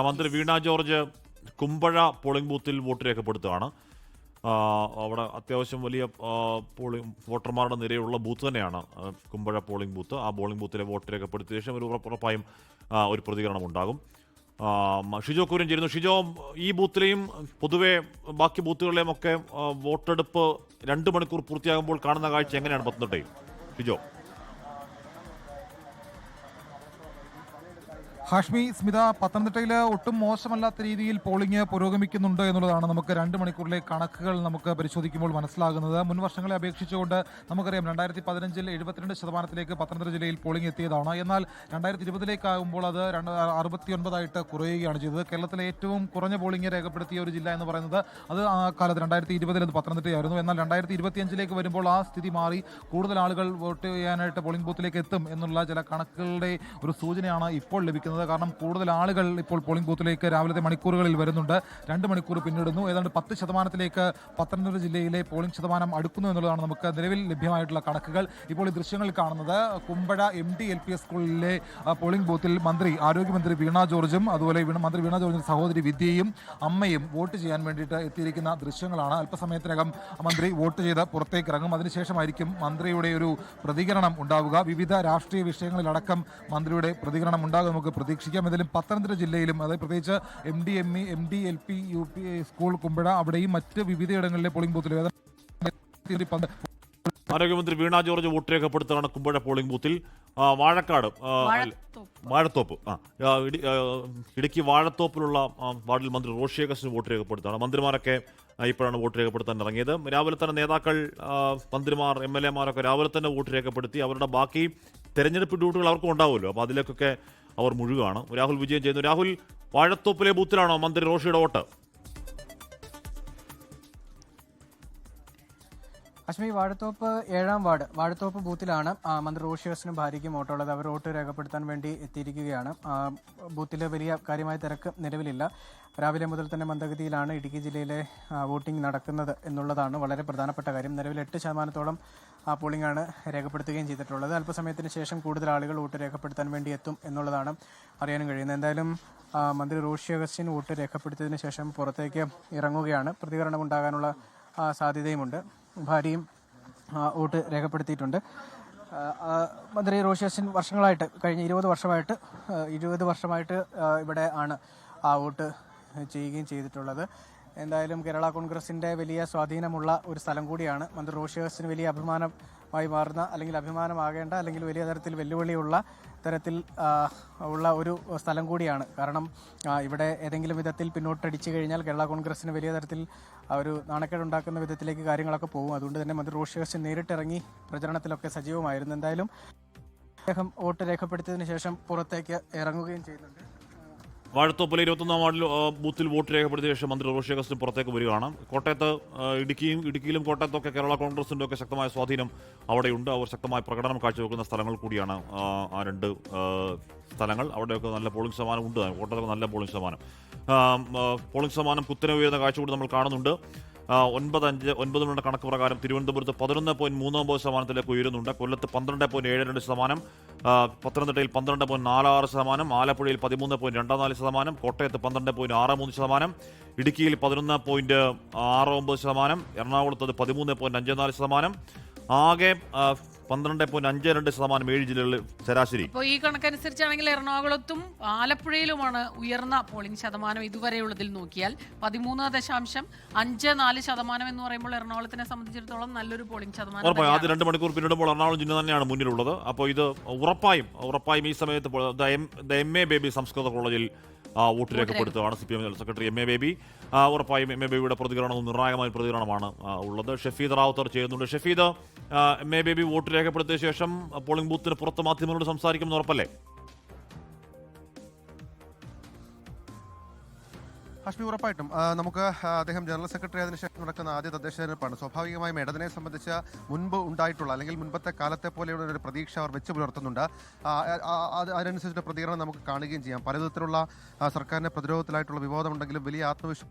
മന്ത്രി Veena George Kumbazha polling ബൂത്തിൽ vote രേഖപ്പെടുത്തുകയാണ്. അവിടെ അത്യാവശ്യം വലിയ പോളിംഗ് വോട്ടർമാരുടെ നിരയുള്ള ബൂത്ത് തന്നെയാണ്. Kumbazha polling booth. ആ പോളിംഗ് ബൂത്തിലെ വോട്ട് രേഖപ്പെടുത്തിയ ശേഷം ഒരു ഉറപ്പ് ഉറപ്പായും ഒരു പ്രതികരണം ഉണ്ടാകും. ഷിജോ കുര്യൻ ചേരുന്നു ഷിജോ ഈ ബൂത്തിലെയും പൊതുവെ ബാക്കി ബൂത്തുകളിലെയും ഒക്കെ വോട്ടെടുപ്പ് രണ്ട് മണിക്കൂർ പൂർത്തിയാകുമ്പോൾ കാണുന്ന കാഴ്ച എങ്ങനെയാണ് പത്തനംതിട്ടയിൽ? ഷിജോ. ഹാഷ്മി സ്മിത പത്തനംതിട്ടയിൽ ഒട്ടും മോശമല്ലാത്ത രീതിയിൽ പോളിംഗ് പുരോഗമിക്കുന്നുണ്ട് എന്നുള്ളതാണ് നമുക്ക് രണ്ട് മണിക്കൂറിലെ കണക്കുകൾ നമുക്ക് പരിശോധിക്കുമ്പോൾ മനസ്സിലാകുന്നത്. മുൻ വർഷങ്ങളെ അപേക്ഷിച്ചുകൊണ്ട് നമുക്കറിയാം രണ്ടായിരത്തി പതിനഞ്ചിൽ എഴുപത്തിരണ്ട് ശതമാനത്തിലേക്ക് പത്തനംതിട്ട ജില്ലയിൽ പോളിംഗ് എത്തിയതാണ്. എന്നാൽ രണ്ടായിരത്തി ഇരുപതിലേക്കാകുമ്പോൾ അത് രണ്ട് അറുപത്തിയൊൻപതായിട്ട് കുറയുകയാണ് ചെയ്തത്. കേരളത്തിലെ ഏറ്റവും കുറഞ്ഞ പോളിംഗ് രേഖപ്പെടുത്തിയ ഒരു ജില്ല എന്ന് പറയുന്നത് അത് ആ കാലത്ത് രണ്ടായിരത്തി ഇരുപതിൽ പത്തനംതിട്ടയായിരുന്നു. എന്നാൽ രണ്ടായിരത്തി ഇരുപത്തിയഞ്ചിലേക്ക് വരുമ്പോൾ ആ സ്ഥിതി മാറി. കൂടുതൽ ആളുകൾ വോട്ട് ചെയ്യാനായിട്ട് പോളിംഗ് ബൂത്തിലേക്ക് എത്തും എന്നുള്ള ചില കണക്കുകളുടെ ഒരു സൂചനയാണ് ഇപ്പോൾ ലഭിക്കുന്നത്. കാരണം കൂടുതൽ ആളുകൾ ഇപ്പോൾ പോളിംഗ് ബൂത്തിലേക്ക് രാവിലത്തെ മണിക്കൂറുകളിൽ വരുന്നുണ്ട്. രണ്ട് മണിക്കൂർ പിന്നിടുന്നു. ഏതാണ്ട് പത്ത് ശതമാനത്തിലേക്ക് പത്തനംതിട്ട ജില്ലയിലെ പോളിംഗ് ശതമാനം അടുക്കുന്നു എന്നുള്ളതാണ് നമുക്ക് നിലവിൽ ലഭ്യമായിട്ടുള്ള കണക്കുകൾ. ഇപ്പോൾ ഈ ദൃശ്യങ്ങൾ കാണുന്നത് Kumbazha M D L P S സ്കൂളിലെ പോളിംഗ് ബൂത്തിൽ മന്ത്രി ആരോഗ്യമന്ത്രി വീണ ജോർജും അതുപോലെ മന്ത്രി വീണ ജോർജിന്റെ സഹോദരി വിദ്യയും അമ്മയും വോട്ട് ചെയ്യാൻ വേണ്ടിയിട്ട് എത്തിയിരിക്കുന്ന ദൃശ്യങ്ങളാണ്. അല്പസമയത്തിനകം മന്ത്രി വോട്ട് ചെയ്ത് പുറത്തേക്ക് ഇറങ്ങും അതിനുശേഷമായിരിക്കും മന്ത്രിയുടെ ഒരു പ്രതികരണം ഉണ്ടാവുക. വിവിധ രാഷ്ട്രീയ വിഷയങ്ങളിലടക്കം മന്ത്രിയുടെ പ്രതികരണം ഉണ്ടാകും. നമുക്ക് പ്രതീക്ഷിക്കാം. എന്തായാലും പത്തനംതിട്ട ജില്ലയിലും അതായത് പ്രത്യേകിച്ച് M D M E M D L P U P school Kumbazha അവിടെയും മറ്റ് വിവിധയിടങ്ങളിലെ പോളിംഗ് ബൂത്തിലും ആരോഗ്യമന്ത്രി വീണ ജോർജ് വോട്ട് രേഖപ്പെടുത്തുകയാണ് കുമ്പഴ പോളിംഗ് ബൂത്തിൽ വാഴക്കാട് വാഴത്തോപ്പ്. ആ ആ, ഇടി- ഇടുക്കി വാഴത്തോപ്പിലുള്ള വാർഡിൽ മന്ത്രി റോഷി അഗസ്റ്റിന് വോട്ട് രേഖപ്പെടുത്തുകയാണ് മന്ത്രിമാരൊക്കെ ഇപ്പോഴാണ് വോട്ട് രേഖപ്പെടുത്താൻ ഇറങ്ങിയത്. രാവിലെ തന്നെ നേതാക്കൾ മന്ത്രിമാർ എം എൽ എമാരൊക്കെ രാവിലെ തന്നെ വോട്ട് രേഖപ്പെടുത്തി അവരുടെ ബാക്കി തെരഞ്ഞെടുപ്പ് ഡ്യൂട്ടികൾ അവർക്കും ഉണ്ടാവുമല്ലോ. അപ്പോൾ അതിലേക്കൊക്കെ അവർ മുഴുകാണ്. രാഹുൽ വിജയം ചെയ്യുന്നു. രാഹുൽ വാഴത്തോപ്പിലെ ബൂത്തിലാണോ മന്ത്രി റോഷിയുടെ വോട്ട്? അശ്മി വാഴത്തോപ്പ് ഏഴാം വാർഡ് വാഴത്തോപ്പ് ബൂത്തിലാണ് മന്ത്രി റോഷിയസിനും ഭാര്യയ്ക്കും ഓട്ടമുള്ളത് അവർ വോട്ട് രേഖപ്പെടുത്താൻ വേണ്ടി എത്തിയിരിക്കുകയാണ്. ബൂത്തിൽ വലിയ കാര്യമായ തിരക്ക് നിലവിലില്ല. രാവിലെ മുതൽ തന്നെ മന്ദഗതിയിലാണ് ഇടുക്കി ജില്ലയിലെ വോട്ടിംഗ് നടക്കുന്നത് എന്നുള്ളതാണ് വളരെ പ്രധാനപ്പെട്ട കാര്യം. നിലവിൽ എട്ട് ശതമാനത്തോളം പോളിംഗ് ആണ് രേഖപ്പെടുത്തുകയും ചെയ്തിട്ടുള്ളത്. അല്പസമയത്തിന് ശേഷം കൂടുതൽ ആളുകൾ വോട്ട് രേഖപ്പെടുത്താൻ വേണ്ടി എത്തും എന്നുള്ളതാണ് അറിയാനും കഴിയുന്നത്. എന്തായാലും മന്ത്രി റോഷി അഗസ്റ്റിൻ വോട്ട് രേഖപ്പെടുത്തിയതിന് ശേഷം പുറത്തേക്ക് ഇറങ്ങുകയാണ്. പ്രതികരണം ഉണ്ടാകാനുള്ള സാധ്യതയുമുണ്ട്. ഭാര്യയും വോട്ട് രേഖപ്പെടുത്തിയിട്ടുണ്ട്. മന്ത്രി റോഷിയസിൻ വർഷങ്ങളായിട്ട് കഴിഞ്ഞ ഇരുപത് വർഷമായിട്ട് ഇരുപത് വർഷമായിട്ട് ഇവിടെ ആണ് ആ വോട്ട് ചെയ്യുകയും ചെയ്തിട്ടുള്ളത്. എന്തായാലും കേരള കോൺഗ്രസിന്റെ വലിയ സ്വാധീനമുള്ള ഒരു സ്ഥലം കൂടിയാണ് മന്ത്രി റോഷിയസിന് വലിയ അഭിമാനമായി മാറുന്ന അല്ലെങ്കിൽ അഭിമാനമാകേണ്ട അല്ലെങ്കിൽ വലിയ തരത്തിൽ വെല്ലുവിളിയുള്ള തരത്തിൽ ഉള്ള ഒരു സ്ഥലം കൂടിയാണ്. കാരണം ഇവിടെ ഏതെങ്കിലും വിധത്തിൽ പിന്നോട്ടടിച്ചു കഴിഞ്ഞാൽ കേരള കോൺഗ്രസിന് വലിയ തരത്തിൽ ഒരു നാണക്കേടുണ്ടാക്കുന്ന വിധത്തിലേക്ക് കാര്യങ്ങളൊക്കെ പോകും. അതുകൊണ്ട് തന്നെ മന്ത്രി റോഷി നേരിട്ടിറങ്ങി പ്രചരണത്തിലൊക്കെ സജീവമായിരുന്നു. എന്തായാലും അദ്ദേഹം വോട്ട് രേഖപ്പെടുത്തിയതിനു ശേഷം പുറത്തേക്ക് ഇറങ്ങുകയും ചെയ്യുന്നുണ്ട്. വാഴത്തോപ്പിലെ ഇരുപത്തൊന്നാം വാർഡിൽ ബൂത്തിൽ വോട്ട് രേഖപ്പെടുത്തിയ ശേഷം മന്ത്രി റോഷി അഗസ്റ്റിൻ പുറത്തേക്ക് വരികയാണ്. കോട്ടയത്ത് ഇടുക്കിയും ഇടുക്കിയിലും കോട്ടയത്തൊക്കെ കേരള കോൺഗ്രസിന്റെ ഒക്കെ ശക്തമായ സ്വാധീനം അവിടെയുണ്ട്. അവർ ശക്തമായ പ്രകടനം കാഴ്ചവെക്കുന്ന സ്ഥലങ്ങൾ കൂടിയാണ് ആ, രണ്ട് സ്ഥലങ്ങൾ. അവിടെയൊക്കെ നല്ല പോളിംഗ് ശതമാനം ഉണ്ട്. കോട്ടയത്തൊക്കെ നല്ല പോളിംഗ് ശതമാനം. പോളിംഗ് ശതമാനം കുത്തനെ ഉയരുന്ന കാഴ്ച കൂടി നമ്മൾ കാണുന്നുണ്ട്. ഒൻപത് അഞ്ച് ഒൻപത് മണിയുടെ കണക്ക് പ്രകാരം തിരുവനന്തപുരത്ത് പതിനൊന്ന് പോയിന്റ് മൂന്ന് ഒമ്പത് ശതമാനത്തിലേക്ക് ഉയരുന്നുണ്ട്. കൊല്ലത്ത് പന്ത്രണ്ട് പോയിന്റ് ഏഴ് രണ്ട് ശതമാനം പത്തനംതിട്ടയിൽ പന്ത്രണ്ട് പോയിന്റ് നാല് ആറ് ശതമാനം ആലപ്പുഴയിൽ പതിമൂന്ന് പോയിന്റ് രണ്ട് നാല് ശതമാനം കോട്ടയത്ത് പന്ത്രണ്ട് പോയിന്റ് ആറ് മൂന്ന് ശതമാനം ഇടുക്കിയിൽ പതിനൊന്ന് പോയിന്റ് ആറ് ഒമ്പത് ശതമാനം എറണാകുളത്ത് പതിമൂന്ന് പോയിന്റ് അഞ്ച് നാല് ശതമാനം. ആകെ പന്ത്രണ്ട് പോയിന്റ് അഞ്ച് രണ്ട് ശതമാനം ഏഴ് ജില്ലകളിൽ ശരാശരി. അപ്പോൾ ഈ കണക്കനുസരിച്ചാണെങ്കിൽ എറണാകുളത്തും ആലപ്പുഴയിലുമാണ് ഉയർന്ന പോളിംഗ് ശതമാനം ഇതുവരെയുള്ളതിൽ നോക്കിയാൽ. പതിമൂന്ന് ദശാംശം അഞ്ച് നാല് ശതമാനം എന്ന് പറയുമ്പോൾ എറണാകുളത്തിനെ സംബന്ധിച്ചിടത്തോളം നല്ലൊരു പോളിംഗ് ശതമാനം ഉറപ്പായും ആദ്യ ആദ്യം രണ്ട് മണിക്കൂർ പിന്നിടുമ്പോൾ എറണാകുളം ജില്ല തന്നെയാണ് മുന്നിലുള്ളത്. അപ്പോൾ ഇത് ഉറപ്പായും ഉറപ്പായും ഈ സമയത്ത് the M the M A Baby സംസ്കൃത കോളേജിൽ ആ, വോട്ട് രേഖപ്പെടുത്തുകയാണ് C P M general secretary M A Baby. ആ, ഉറപ്പായും എം എ ബേബിയുടെ പ്രതികരണവും നിർണായകമായ പ്രതികരണമാണ് ആ, ഉള്ളത്. ഷഫീദ് റാവുത്തർ ചെയ്യുന്നുണ്ട്. ഷഫീദ് ആ, എം എ ബേബി വോട്ട് രേഖപ്പെടുത്തിയ ശേഷം പോളിംഗ് ബൂത്തിന് പുറത്ത് മാധ്യമങ്ങളോട് സംസാരിക്കുമെന്ന് ഉറപ്പല്ലേ? ഹാഷ്മി ഉറപ്പായിട്ടും. നമുക്ക് അദ്ദേഹം ജനറൽ സെക്രട്ടറി ആയതിനു ശേഷം നടക്കുന്ന ആദ്യ തദ്ദേശ തെരഞ്ഞെടുപ്പാണ്. സ്വാഭാവികമായും ഇടതിനെ സംബന്ധിച്ച് മുൻപ് ഉണ്ടായിട്ടുള്ള അല്ലെങ്കിൽ മുൻപത്തെ കാലത്തെ പോലെയുള്ള ഒരു പ്രതീക്ഷ അവർ വെച്ച് പുലർത്തുന്നുണ്ട്. അതിനനുസരിച്ചുള്ള പ്രതികരണം നമുക്ക് കാണുകയും ചെയ്യാം. പലവിധത്തിലുള്ള സർക്കാരിന്റെ പ്രതിരോധത്തിലായിട്ടുള്ള വിവാദമുണ്ടെങ്കിലും വലിയ ആത്മവിശ്വാസം